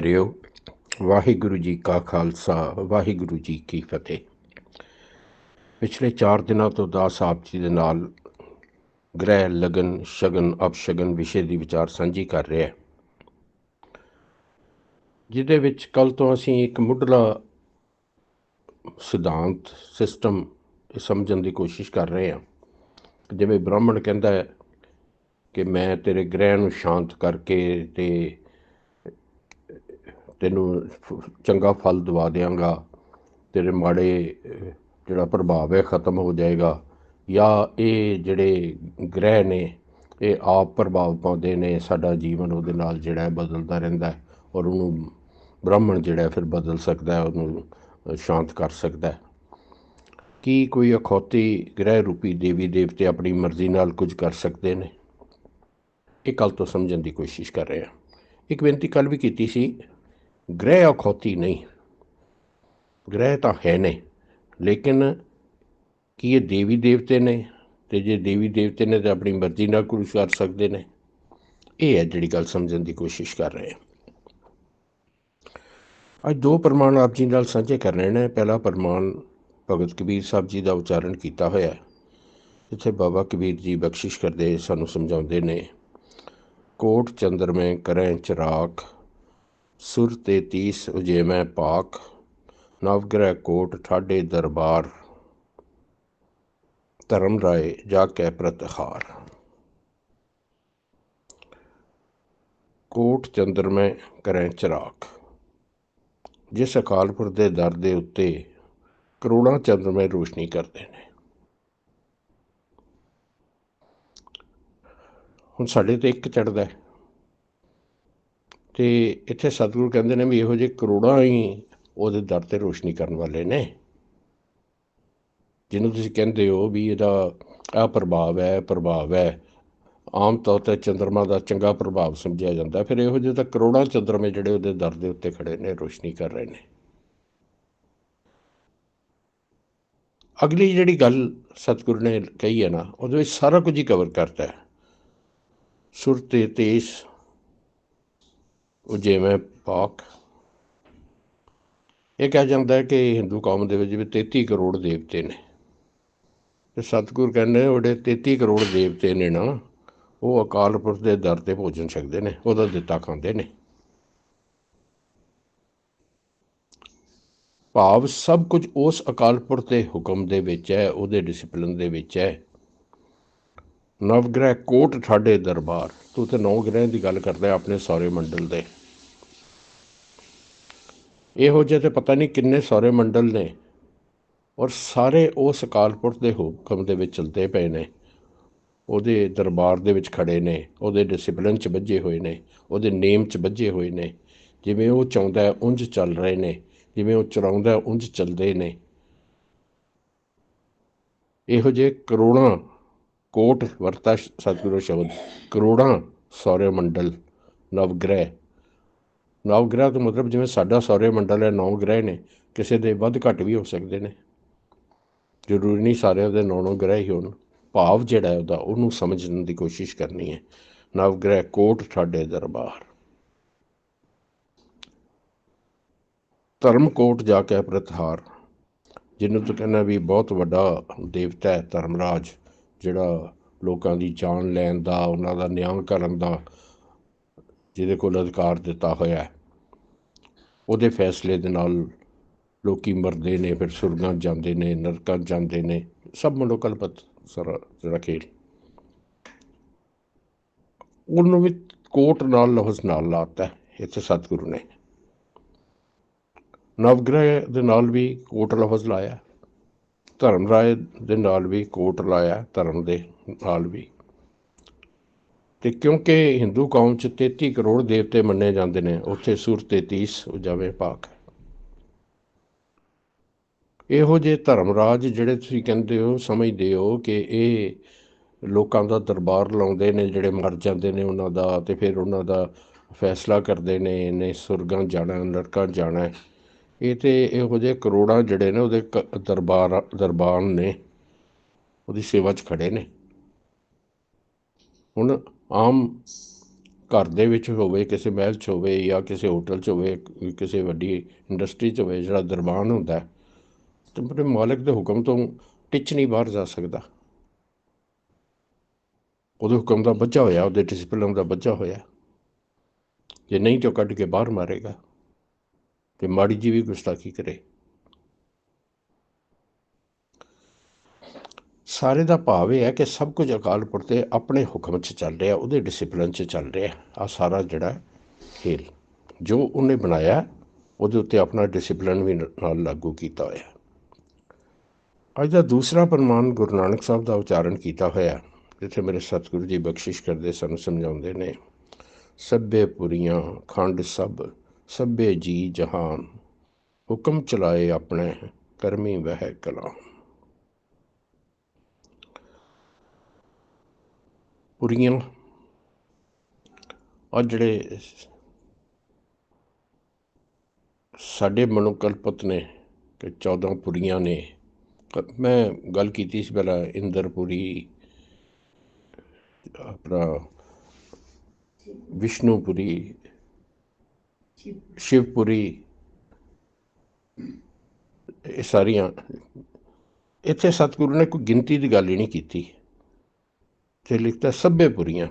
ਹਰਿਓ ਵਾਹਿਗੁਰੂ ਜੀ ਕਾ ਖਾਲਸਾ, ਵਾਹਿਗੁਰੂ ਜੀ ਕੀ ਫਤਿਹ। ਪਿਛਲੇ 4 ਦਿਨਾਂ ਤੋਂ ਦਾਸ ਆਪ ਜੀ ਦੇ ਨਾਲ ਗ੍ਰਹਿ, ਲਗਨ, ਸ਼ਗਨ, ਅਪਸ਼ਗਨ ਵਿਸ਼ੇ ਦੀ ਵਿਚਾਰ ਸਾਂਝੀ ਕਰ ਰਿਹਾ ਹੈ। ਜਿਹਦੇ ਵਿੱਚ ਕੱਲ ਤੋਂ ਅਸੀਂ ਇੱਕ ਮੁੱਢਲਾ ਸਿਧਾਂਤ, ਸਿਸਟਮ ਸਮਝਣ ਦੀ ਕੋਸ਼ਿਸ਼ ਕਰ ਰਹੇ ਹਾਂ। ਜਿਵੇਂ ਬ੍ਰਾਹਮਣ ਕਹਿੰਦਾ ਹੈ ਕਿ ਮੈਂ ਤੇਰੇ ਗ੍ਰਹਿ ਨੂੰ ਸ਼ਾਂਤ ਕਰਕੇ ਤੇ ਤੈਨੂੰ ਚੰਗਾ ਫਲ ਦਵਾ ਦਿਆਂਗਾ। ਤੇਰੇ ਮਾੜੇ, ਜਿਹੜਾ ਪ੍ਰਭਾਵ ਹੈ, ਖਤਮ ਹੋ ਜਾਏਗਾ। ਜਾਂ ਇਹ ਜਿਹੜੇ ਗ੍ਰਹਿ ਨੇ, ਇਹ ਆਪ ਪ੍ਰਭਾਵ ਪਾਉਂਦੇ ਨੇ, ਸਾਡਾ ਜੀਵਨ ਉਹਦੇ ਨਾਲ ਜਿਹੜਾ ਹੈ ਬਦਲਦਾ ਰਹਿੰਦਾ ਹੈ ਔਰ ਉਹਨੂੰ ਬ੍ਰਾਹਮਣ ਜਿਹੜਾ ਫਿਰ ਬਦਲ ਸਕਦਾ ਹੈ, ਉਹਨੂੰ ਸ਼ਾਂਤ ਕਰ ਸਕਦਾ ਹੈ। ਕੀ ਕੋਈ ਅਖੌਤੀ ਗ੍ਰਹਿ ਰੂਪੀ ਦੇਵੀ ਦੇਵਤੇ ਆਪਣੀ ਮਰਜ਼ੀ ਨਾਲ ਕੁਝ ਕਰ ਸਕਦੇ ਨੇ? ਇਹ ਕੱਲ ਤੋਂ ਸਮਝਣ ਦੀ ਕੋਸ਼ਿਸ਼ ਕਰ ਰਹੇ ਹਾਂ। ਇੱਕ ਬੇਨਤੀ ਕੱਲ ਵੀ ਕੀਤੀ ਸੀ ਗ੍ਰਹਿ ਅਖੌਤੀ ਨਹੀਂ। ਗ੍ਰਹਿ ਤਾਂ ਹੈ ਨੇ, ਲੇਕਿਨ ਕੀ ਇਹ ਦੇਵੀ ਦੇਵਤੇ ਨੇ? ਤੇ ਜੇ ਦੇਵੀ ਦੇਵਤੇ ਨੇ ਤਾਂ ਆਪਣੀ ਮਰਜ਼ੀ ਨਾਲ ਕੁਝ ਕਰ ਸਕਦੇ ਨੇ। ਇਹ ਹੈ ਜਿਹੜੀ ਗੱਲ ਸਮਝਣ ਦੀ ਕੋਸ਼ਿਸ਼ ਕਰ ਰਹੇ ਹਾਂ। ਅੱਜ ਦੋ ਪ੍ਰਮਾਣ ਆਪ ਜੀ ਨਾਲ ਸਾਂਝੇ ਕਰ ਰਹੇ ਨੇ। ਪਹਿਲਾ ਪ੍ਰਮਾਣ ਭਗਤ ਕਬੀਰ ਸਾਹਿਬ ਜੀ ਦਾ ਉਚਾਰਨ ਕੀਤਾ ਹੋਇਆ ਹੈ ਇੱਥੇ ਬਾਬਾ ਕਬੀਰ ਜੀ ਬਖਸ਼ਿਸ਼ ਕਰਦੇ ਸਾਨੂੰ ਸਮਝਾਉਂਦੇ ਨੇ, ਕੋਟ ਚੰਦਰ ਮੈਂ ਕਰੈ ਚਰਾਖ ਸੁਰ ਤੇ ਤੀਸ ਉਜੇ ਮੈਂ ਪਾਕ, ਨਵਗ੍ਰਹਿ ਕੋਟ ਠਾਡੇ ਦਰਬਾਰ, ਧਰਮ ਰਾਏ ਜਾ ਕੇ ਪ੍ਰਤਹਾਰ। ਕੋਟ ਚੰਦਰ ਮੈਂ ਕਰੈ ਚਰਾਖ ਜਿਸ ਅਕਾਲਪੁਰ ਦੇ ਦਰ ਦੇ ਉੱਤੇ ਕਰੋੜਾਂ ਚੰਦਰਮੇ ਰੋਸ਼ਨੀ ਕਰਦੇ ਨੇ। ਹੁਣ ਸਾਡੇ ਤੇ ਇੱਕ ਚੜਦਾ ਹੈ। ਤੇ ਇੱਥੇ ਸਤਿਗੁਰੂ ਕਹਿੰਦੇ ਨੇ ਵੀ ਇਹੋ ਜਿਹੇ ਕਰੋੜਾਂ ਹੀ ਉਹਦੇ ਦਰ ਤੇ ਰੋਸ਼ਨੀ ਕਰਨ ਵਾਲੇ ਨੇ। ਜਿਹਨੂੰ ਤੁਸੀਂ ਕਹਿੰਦੇ ਹੋ ਵੀ ਇਹਦਾ ਆ ਪ੍ਰਭਾਵ ਹੈ ਪ੍ਰਭਾਵ ਹੈ। ਆਮ ਤੌਰ ਤੇ ਚੰ드ਰਮਾ ਦਾ ਚੰਗਾ ਪ੍ਰਭਾਵ ਸਮਝਿਆ ਜਾਂਦਾ ਫਿਰ ਇਹੋ ਜਿਹੇ ਤਾਂ ਕਰੋੜਾਂ ਚੰਦਰਮੇ ਜਿਹੜੇ ਉਹਦੇ ਦਰ ਦੇ ਉੱਤੇ ਖੜੇ ਨੇ, ਰੋਸ਼ਨੀ ਕਰ ਰਹੇ ਨੇ। ਅਗਲੀ ਜਿਹੜੀ ਗੱਲ ਸਤਿਗੁਰੂ ਨੇ ਕਹੀ ਹੈ ਨਾ, ਉਹਦੇ ਵਿੱਚ ਸਾਰਾ ਕੁਝ ਹੀ ਕਵਰ ਕਰਤਾ ਹੈ। ਸੁਰ ਤੇ ਤੇਸ ਉਹ ਜਿਵੇਂ ਪਾਕ। ਇਹ ਕਿਹਾ ਜਾਂਦਾ ਹੈ ਕਿ ਹਿੰਦੂ ਕੌਮ ਦੇ ਵਿੱਚ ਵੀ 33 ਕਰੋੜ ਦੇਵਤੇ ਨੇ। ਤੇ ਸਤਿਗੁਰ ਕਹਿੰਦੇ ਉਹਦੇ 33 ਕਰੋੜ ਦੇਵਤੇ ਨੇ ਨਾ, ਉਹ ਅਕਾਲ ਪੁਰਖ ਦੇ ਦਰ ਤੇ ਭੋਜਨ ਛਕਦੇ ਨੇ, ਉਹਦਾ ਦਿੱਤਾ ਖਾਂਦੇ ਨੇ। ਭਾਵ ਸਭ ਕੁਝ ਉਸ ਅਕਾਲ ਪੁਰਖ ਦੇ ਹੁਕਮ ਦੇ ਵਿੱਚ ਹੈ, ਉਹਦੇ ਡਿਸਪਲਿਨ ਦੇ ਵਿੱਚ ਹੈ। ਨਵਗ੍ਰਹਿ ਕੋਟ ਠਾਡੇ ਦਰਬਾਰ। ਤੂੰ ਤੇ ਨੌ ਗ੍ਰਹਿ ਦੀ ਗੱਲ ਕਰਦਾ ਆਪਣੇ ਸੌਰੇ ਮੰਡਲ ਦੇ। ਇਹੋ ਜਿਹੇ ਤੇ ਪਤਾ ਨਹੀਂ ਕਿੰਨੇ ਸੌਰੇ ਮੰਡਲ ਨੇ। ਔਰ ਸਾਰੇ ਉਸ ਅਕਾਲ ਦੇ ਹੁਕਮ ਦੇ ਵਿੱਚ ਚਲਦੇ ਪਏ ਨੇ। ਉਹਦੇ ਦਰਬਾਰ ਦੇ ਵਿੱਚ ਖੜੇ ਨੇ, ਉਹਦੇ ਡਿਸਪਲਿਨ 'ਚ ਵੱਜੇ ਹੋਏ ਨੇ, ਉਹਦੇ ਨੇਮ 'ਚ ਵੱਜੇ ਹੋਏ ਨੇ। ਜਿਵੇਂ ਉਹ ਚਾਹੁੰਦਾ ਹੈ ਉਂਝ ਚੱਲ ਰਹੇ ਨੇ, ਜਿਵੇਂ ਉਹ ਚਰਾਉਂਦਾ ਹੈ ਉਂਝ ਚੱਲਦੇ ਨੇ। ਇਹੋ ਜਿਹੇ ਕਰੋੜਾਂ ਕੋਟ ਵਰਤਾ ਸਤਿਗੁਰੂ ਸ਼ਬਦ, ਕਰੋੜਾਂ ਸੌਰੇ ਮੰਡਲ ਨਵਗ੍ਰਹਿ। ਨਵਗ੍ਰਹਿ ਤੋਂ ਮਤਲਬ ਜਿਵੇਂ ਸਾਡਾ ਸੌਰੇ ਮੰਡਲ ਹੈ ਨੌ ਗ੍ਰਹਿ ਨੇ, ਕਿਸੇ ਦੇ ਵੱਧ ਘੱਟ ਵੀ ਹੋ ਸਕਦੇ ਨੇ। ਜ਼ਰੂਰੀ ਨਹੀਂ ਸਾਰਿਆਂ ਦੇ ਨੌ ਨੌ ਗ੍ਰਹਿ ਹੀ ਹੋਣ। ਭਾਵ ਜਿਹੜਾ ਹੈ ਉਹਦਾ, ਉਹਨੂੰ ਸਮਝਣ ਦੀ ਕੋਸ਼ਿਸ਼ ਕਰਨੀ ਹੈ। ਨਵਗ੍ਰਹਿ, ਕੋਟ ਠਾਡੇ ਦਰਬਾਰ। ਧਰਮ ਕੋਟ ਜਾ ਕੇ ਪ੍ਰਤਹਾਰ ਜਿਹਨੂੰ ਤੂੰ ਕਹਿੰਦਾ ਵੀ ਬਹੁਤ ਵੱਡਾ ਦੇਵਤਾ ਹੈ ਧਰਮਰਾਜ। ਜਿਹੜਾ ਲੋਕਾਂ ਦੀ ਜਾਨ ਲੈਣ ਦਾ, ਉਹਨਾਂ ਦਾ ਨਿਆਂ ਕਰਨ ਦਾ ਜਿਹਦੇ ਕੋਲ ਅਧਿਕਾਰ ਦਿੱਤਾ ਹੋਇਆ ਹੈ। ਉਹਦੇ ਫੈਸਲੇ ਦੇ ਨਾਲ ਲੋਕੀ ਮਰਦੇ ਨੇ, ਫਿਰ ਸੁਰਗਾਂ ਜਾਂਦੇ ਨੇ, ਨਰਕਾਂ ਜਾਂਦੇ ਨੇ, ਸਭ ਮਨੋਕਲਪਤ ਸਾਰਾ ਜਿਹੜਾ ਖੇਲ। ਉਹਨੂੰ ਵੀ ਕੋਟ ਨਾਲ ਲਫ਼ਜ਼ ਨਾਲ ਲਾਤਾ ਹੈ, ਇੱਥੇ ਸਤਿਗੁਰੂ ਨੇ। ਨਵਗ੍ਰਹਿ ਦੇ ਨਾਲ ਵੀ ਕੋਟ ਲਫ਼ਜ਼ ਲਾਇਆ। ਧਰਮ ਰਾਏ ਦੇ ਨਾਲ ਵੀ ਕੋਟ ਲਾਇਆ, ਧਰਮ ਦੇ ਨਾਲ ਵੀ। ਤੇ ਕਿਉਂਕਿ ਹਿੰਦੂ ਕੌਮ ਚ 33 ਕਰੋੜ ਦੇਵਤੇ ਮੰਨੇ ਜਾਂਦੇ ਨੇ, ਉੱਥੇ ਸੂਰ 33 ਉਜਾਵੇ ਪਾਕ ਇਹੋ ਜਿਹੇ ਧਰਮ ਰਾਜ ਜਿਹੜੇ ਤੁਸੀਂ ਕਹਿੰਦੇ ਹੋ, ਸਮਝਦੇ ਹੋ ਕਿ ਇਹ ਲੋਕਾਂ ਦਾ ਦਰਬਾਰ ਲਾਉਂਦੇ ਨੇ, ਜਿਹੜੇ ਮਰ ਜਾਂਦੇ ਨੇ ਉਹਨਾਂ ਦਾ, ਤੇ ਫਿਰ ਉਹਨਾਂ ਦਾ ਫੈਸਲਾ ਕਰਦੇ ਨੇ, ਇਹਨੇ ਸੁਰਗਾਂ ਜਾਣਾ, ਨਰਕਾਂ ਜਾਣਾ। ਇਹ ਤੇ ਇਹੋ ਜਿਹੇ ਕਰੋੜਾਂ ਜਿਹੜੇ ਨੇ ਉਹਦੇ ਕ- ਦਰਬਾਰ ਦਰਬਾਨ ਨੇ ਉਹਦੀ ਸੇਵਾ 'ਚ ਖੜੇ ਨੇ। ਹੁਣ ਆਮ ਘਰ ਦੇ ਵਿੱਚ ਹੋਵੇ ਕਿਸੇ ਮਹਿਲ 'ਚ ਹੋਵੇ ਜਾਂ ਕਿਸੇ ਹੋਟਲ 'ਚ ਹੋਵੇ ਕਿਸੇ ਵੱਡੀ ਇੰਡਸਟਰੀ 'ਚ ਹੋਵੇ ਜਿਹੜਾ ਦਰਬਾਨ ਹੁੰਦਾ ਹੈ, ਤੇ ਆਪਣੇ ਮਾਲਕ ਦੇ ਹੁਕਮ ਤੋਂ ਟਿੱਚ ਨਹੀਂ ਬਾਹਰ ਜਾ ਸਕਦਾ। ਉਹਦੇ ਹੁਕਮ ਦਾ ਬੱਚਾ ਹੋਇਆ ਉਹਦੇ ਡਿਸਪਲਿਨ ਦਾ ਬੱਚਾ ਹੋਇਆ। ਜੇ ਨਹੀਂ ਤਾਂ ਕੱਢ ਕੇ ਬਾਹਰ ਮਾਰੇਗਾ। ਤੇ ਮਾੜੀ ਜੀ ਵੀ ਗੁਸਤਾਖੀ ਕਰੇ। ਸਾਰੇ ਦਾ ਭਾਵ ਇਹ ਹੈ ਕਿ ਸਭ ਕੁਝ ਅਕਾਲ ਪੁਰਖ ਦੇ ਆਪਣੇ ਹੁਕਮ 'ਚ ਚੱਲ ਰਿਹਾ, ਉਹਦੇ ਡਿਸਪਲਿਨ 'ਚ ਚੱਲ ਰਿਹਾ। ਆ ਸਾਰਾ ਜਿਹੜਾ ਖੇਲ, ਜੋ ਉਹਨੇ ਬਣਾਇਆ, ਉਹਦੇ ਉੱਤੇ ਆਪਣਾ ਡਿਸਪਲਿਨ ਵੀ ਨਾਲ ਲਾਗੂ ਕੀਤਾ ਹੋਇਆ। ਅੱਜ ਦਾ ਦੂਸਰਾ ਪਰਮਾਨ ਗੁਰੂ ਨਾਨਕ ਸਾਹਿਬ ਦਾ ਉਚਾਰਨ ਕੀਤਾ ਹੋਇਆ, ਜਿੱਥੇ ਮੇਰੇ ਸਤਿਗੁਰੂ ਜੀ ਬਖਸ਼ਿਸ਼ ਕਰਦੇ ਸਾਨੂੰ, ਸਮਝਾਉਂਦੇ ਨੇ, ਸਭੇ ਪੁਰੀਆਂ ਖੰਡ ਸਭ ਸਭੇ ਜੀ ਜਹਾਨ ਹੁਕਮ ਚਲਾਏ ਆਪਣੇ ਕਰਮੀ ਵਹਿ ਕਲਾਮ। ਪੁਰੀਆਂ ਆ ਜਿਹੜੇ ਸਾਡੇ ਮਨੋਕਲਪਤ ਨੇ ਕਿ 14 ਪੁਰੀਆਂ ਨੇ ਮੈਂ ਗੱਲ ਕੀਤੀ ਸੀ ਪਹਿਲਾਂ ਇੰਦਰਪੁਰੀ ਆਪਣਾ ਵਿਸ਼ਨੂਪੁਰੀ ਸ਼ਿਵਪੁਰੀ। ਇਹ ਸਾਰੀਆਂ, ਇੱਥੇ ਸਤਿਗੁਰੂ ਨੇ ਕੋਈ ਗਿਣਤੀ ਦੀ ਗੱਲ ਹੀ ਨਹੀਂ ਕੀਤੀ। ਤੇ ਲਿਖਦਾ ਸਭੇ ਪੁਰੀਆਂ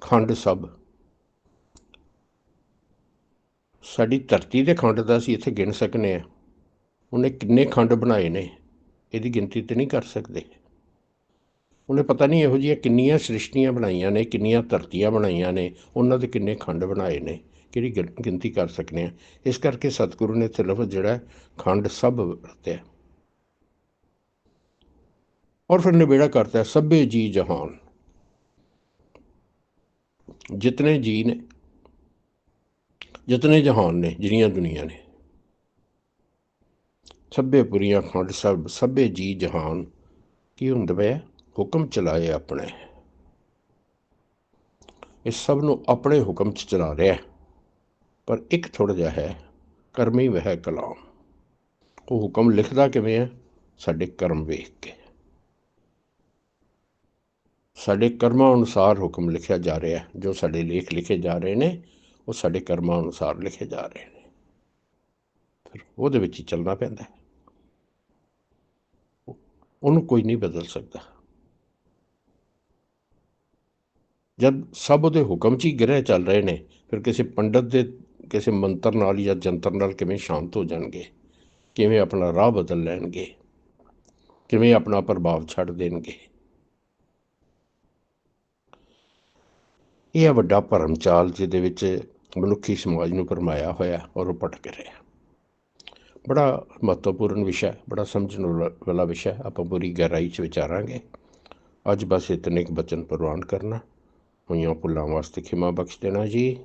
ਖੰਡ ਸਭ। ਸਾਡੀ ਧਰਤੀ ਦੇ ਖੰਡ ਦਾ ਅਸੀਂ ਇੱਥੇ ਗਿਣ ਸਕਨੇ ਆ। ਉਹਨੇ ਕਿੰਨੇ ਖੰਡ ਬਣਾਏ ਨੇ, ਇਹਦੀ ਗਿਣਤੀ ਤੇ ਨਹੀਂ ਕਰ ਸਕਦੇ। ਉਹਨੇ ਪਤਾ ਨਹੀਂ ਇਹੋ ਜਿਹੀਆਂ ਕਿੰਨੀਆਂ ਸ੍ਰਿਸ਼ਟੀਆਂ ਬਣਾਈਆਂ ਨੇ, ਕਿੰਨੀਆਂ ਧਰਤੀਆਂ ਬਣਾਈਆਂ ਨੇ, ਉਹਨਾਂ ਦੇ ਕਿੰਨੇ ਖੰਡ ਬਣਾਏ ਨੇ। ਕਿਹੜੀ ਗਿਣ- ਗਿਣਤੀ ਕਰ ਸਕਨੇ ਆ। ਇਸ ਕਰਕੇ ਸਤਿਗੁਰੂ ਨੇ ਇੱਥੇ ਲਫ਼ਜ਼ ਜਿਹੜਾ ਖੰਡ ਸਭ ਵਰਤਿਆ। ਔਰ ਫਿਰ ਨਿਬੇੜਾ ਕਰਤਾ ਹੈ, ਸਭੇ ਜੀ ਜਹਾਨ। ਜਿਤਨੇ ਜੀ ਨੇ ਜਿਤਨੇ ਜਹਾਨ ਨੇ ਜਿੰਨੀਆਂ ਦੁਨੀਆ ਨੇ। ਸਭੇ ਪੁਰੀਆਂ ਖੰਡ ਸਭ ਸਭੇ ਜੀ ਜਹਾਨ। ਕੀ ਹੁੰਦਾ ਪਿਆ ਹੁਕਮ ਚਲਾਏ ਆਪਣੇ। ਇਹ ਸਭ ਨੂੰ ਆਪਣੇ ਹੁਕਮ 'ਚ ਚਲਾ ਰਿਹਾ। ਹੈ। ਪਰ ਇੱਕ ਥੋੜਾ ਜਿਹਾ ਹੈ, ਕਰਮੀ ਵਹਿ ਕਲਾਮ। ਉਹ ਹੁਕਮ ਲਿਖਦਾ ਕਿਵੇਂ ਹੈ? ਸਾਡੇ ਕਰਮ ਵੇਖ ਕੇ। ਸਾਡੇ ਕਰਮਾਂ ਅਨੁਸਾਰ ਹੁਕਮ ਲਿਖਿਆ ਜਾ ਰਿਹਾ ਹੈ। ਜੋ ਸਾਡੇ ਲੇਖ ਲਿਖੇ ਜਾ ਰਹੇ ਨੇ, ਉਹ ਸਾਡੇ ਕਰਮਾਂ ਅਨੁਸਾਰ ਲਿਖੇ ਜਾ ਰਹੇ ਨੇ। ਫਿਰ ਉਹਦੇ ਵਿੱਚ ਹੀ ਚੱਲਣਾ ਪੈਂਦਾ ਹੈ। ਉਹਨੂੰ ਕੋਈ ਨਹੀਂ ਬਦਲ ਸਕਦਾ। ਜਦ ਸਭ ਉਹਦੇ ਹੁਕਮ 'ਚ ਹੀ ਗ੍ਰਹਿ ਚੱਲ ਰਹੇ ਨੇ, ਫਿਰ ਕਿਸੇ ਪੰਡਤ ਦੇ ਕਿਸੇ ਮੰਤਰ ਨਾਲ ਜਾਂ ਜੰਤਰ ਨਾਲ ਕਿਵੇਂ ਸ਼ਾਂਤ ਹੋ ਜਾਣਗੇ? ਕਿਵੇਂ ਆਪਣਾ ਰਾਹ ਬਦਲ ਲੈਣਗੇ? ਕਿਵੇਂ ਆਪਣਾ ਪ੍ਰਭਾਵ ਛੱਡ ਦੇਣਗੇ? ਇਹ ਹੈ ਵੱਡਾ ਭਰਮਚਾਲ ਜਿਹਦੇ ਵਿੱਚ ਮਨੁੱਖੀ ਸਮਾਜ ਨੂੰ ਪਰਮਾਇਆ ਹੋਇਆ ਔਰ ਉਹ ਭਟਕ ਰਿਹਾ। ਬੜਾ ਮਹੱਤਵਪੂਰਨ ਵਿਸ਼ਾ ਬੜਾ ਸਮਝਣ ਵਾਲਾ- ਵਿਸ਼ਾ ਆਪਾਂ ਪੂਰੀ ਗਹਿਰਾਈ 'ਚ ਵਿਚਾਰਾਂਗੇ। ਅੱਜ ਬਸ ਇਤਨੇ ਕੁ ਬਚਨ ਪ੍ਰਵਾਨ ਕਰਨਾ। ਹੋਈਆਂ ਭੁੱਲਾਂ ਵਾਸਤੇ ਖਿਮਾ ਬਖਸ਼ ਦੇਣਾ ਜੀ।